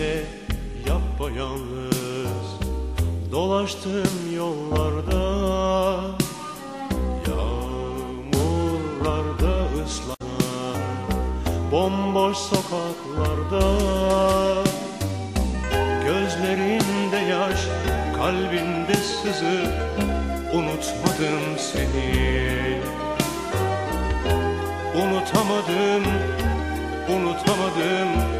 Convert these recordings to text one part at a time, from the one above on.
yine yapayalnız Dolaştım yollarda. Yağmurlarda ıslanan Bomboş sokaklarda. Gözlerinde yaş kalbinde sızı Unutmadım seni. Unutamadım, unutamadım.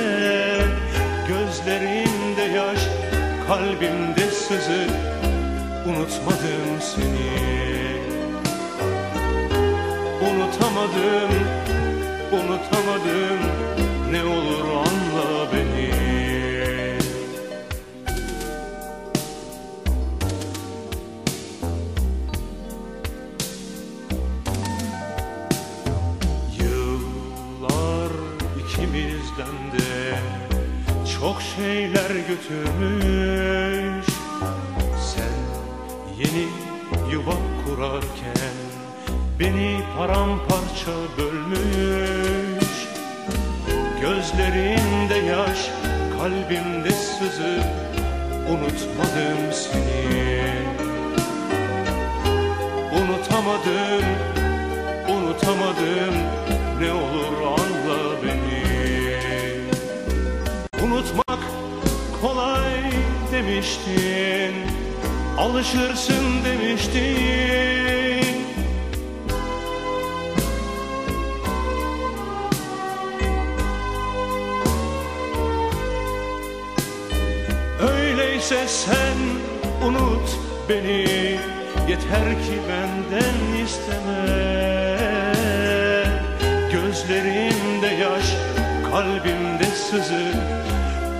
Gözlerimde yaş, kalbimde sızı Unutmadım seni. Unutamadım, unutamadım Ne olur anla beni. Yıllar ikimizden de çok şeyler götürmüş. Sen yeni yuva kurarken beni paramparça bölmüş. Gözlerinde yaş, kalbimde sızı Unutmadım seni. Unutamadım, unutamadım Ne olur anla beni Unutmak kolay demiştin Alışırsın demiştin. Öyleyse sen unut beni Yeter ki benden isteme. Gözlerimde yaş, kalbimde sızı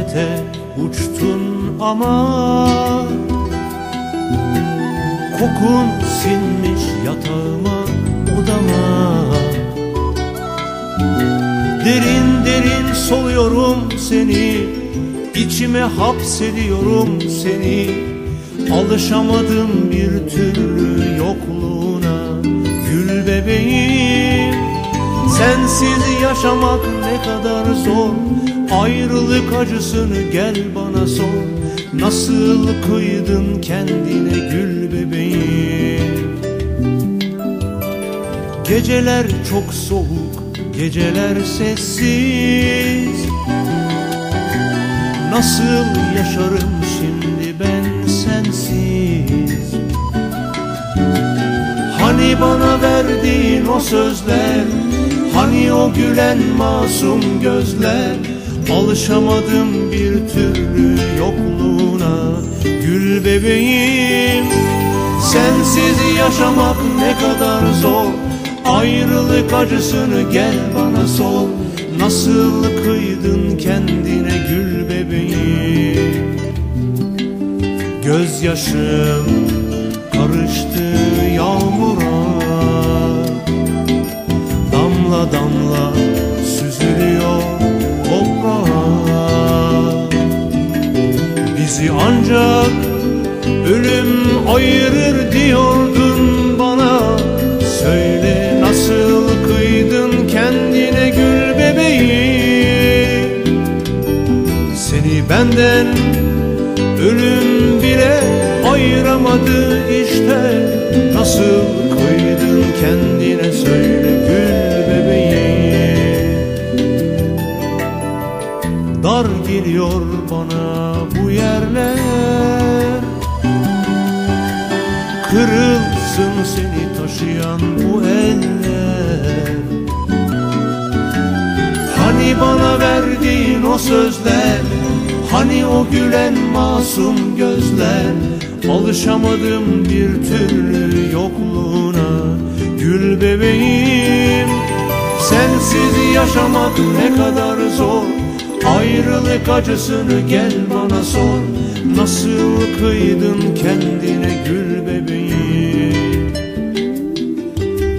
cennete uçtun ama Kokun sinmiş yatağıma odama. Derin derin soluyorum seni içime hapsediyorum seni. Alışamadım bir türlü yokluğuna Gül bebeğim Sensiz yaşamak ne kadar zor. Ayrılık acısını gel bana sor. Nasıl kıydın kendine gül bebeğim? Geceler çok soğuk, geceler sessiz. Nasıl yaşarım şimdi ben sensiz? Hani bana verdiğin o sözler Hani o gülen masum gözler Alışamadım bir türlü yokluğuna. Gül bebeğim Sensiz yaşamak ne kadar zor. Ayrılık acısını gel bana sor. Nasıl kıydın kendine gül bebeğim? Gözyaşım karıştı yağmura Damla damla süzülüyor toprağa Bizi ancak ölüm ayırır diyordun bana. Söyle nasıl kıydın kendine gül bebeğim. Seni benden ölüm bile ayıramadı işte. Nasıl kıydın kendine söyle taşıyan bu eller. Hani bana verdiğin o sözler Hani o gülen masum gözler. Alışamadım bir türlü yokluğuna. Gül bebeğim Sensiz yaşamak ne kadar zor. Ayrılık acısını gel bana sor. Nasıl kıydın kendine gül bebeğim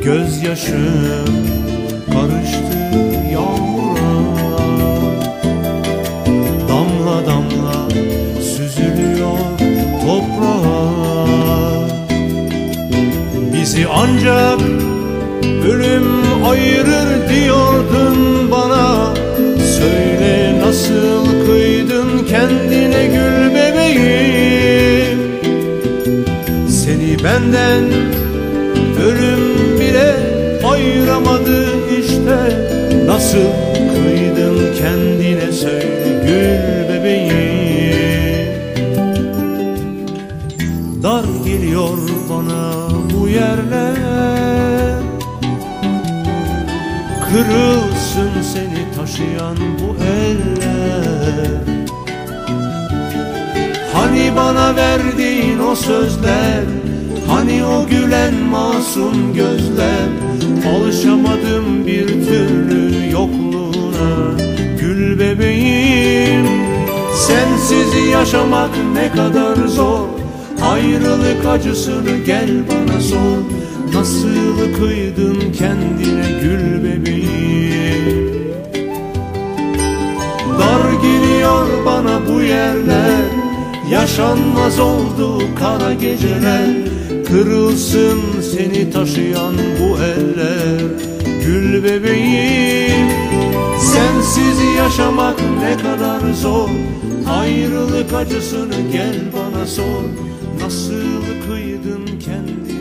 Gözyaşım karıştı yağmura. Damla damla süzülüyor toprağa. Bizi ancak ölüm ayırır diyordun bana. Söyle nasıl kıydın kendine gül bebeğim? Seni benden ayıramadı işte. Nasıl kıydın kendine söyle gül bebeğim? Dar geliyor bana bu yerler. Kırılsın seni taşıyan bu eller. Hani bana verdiğin o sözler Hani o gülen masum gözler yaşamak ne kadar zor. Ayrılık acısını gel bana sor. Nasıl kıydın kendine gül bebeğim? Dar geliyor bana bu yerler. Yaşanmaz oldu kara geceler. Kırılsın seni taşıyan bu eller Gül bebeğim. Sensiz yaşamak ne kadar zor. Ayrılık acısını gel bana sor. Nasıl kıydın kendine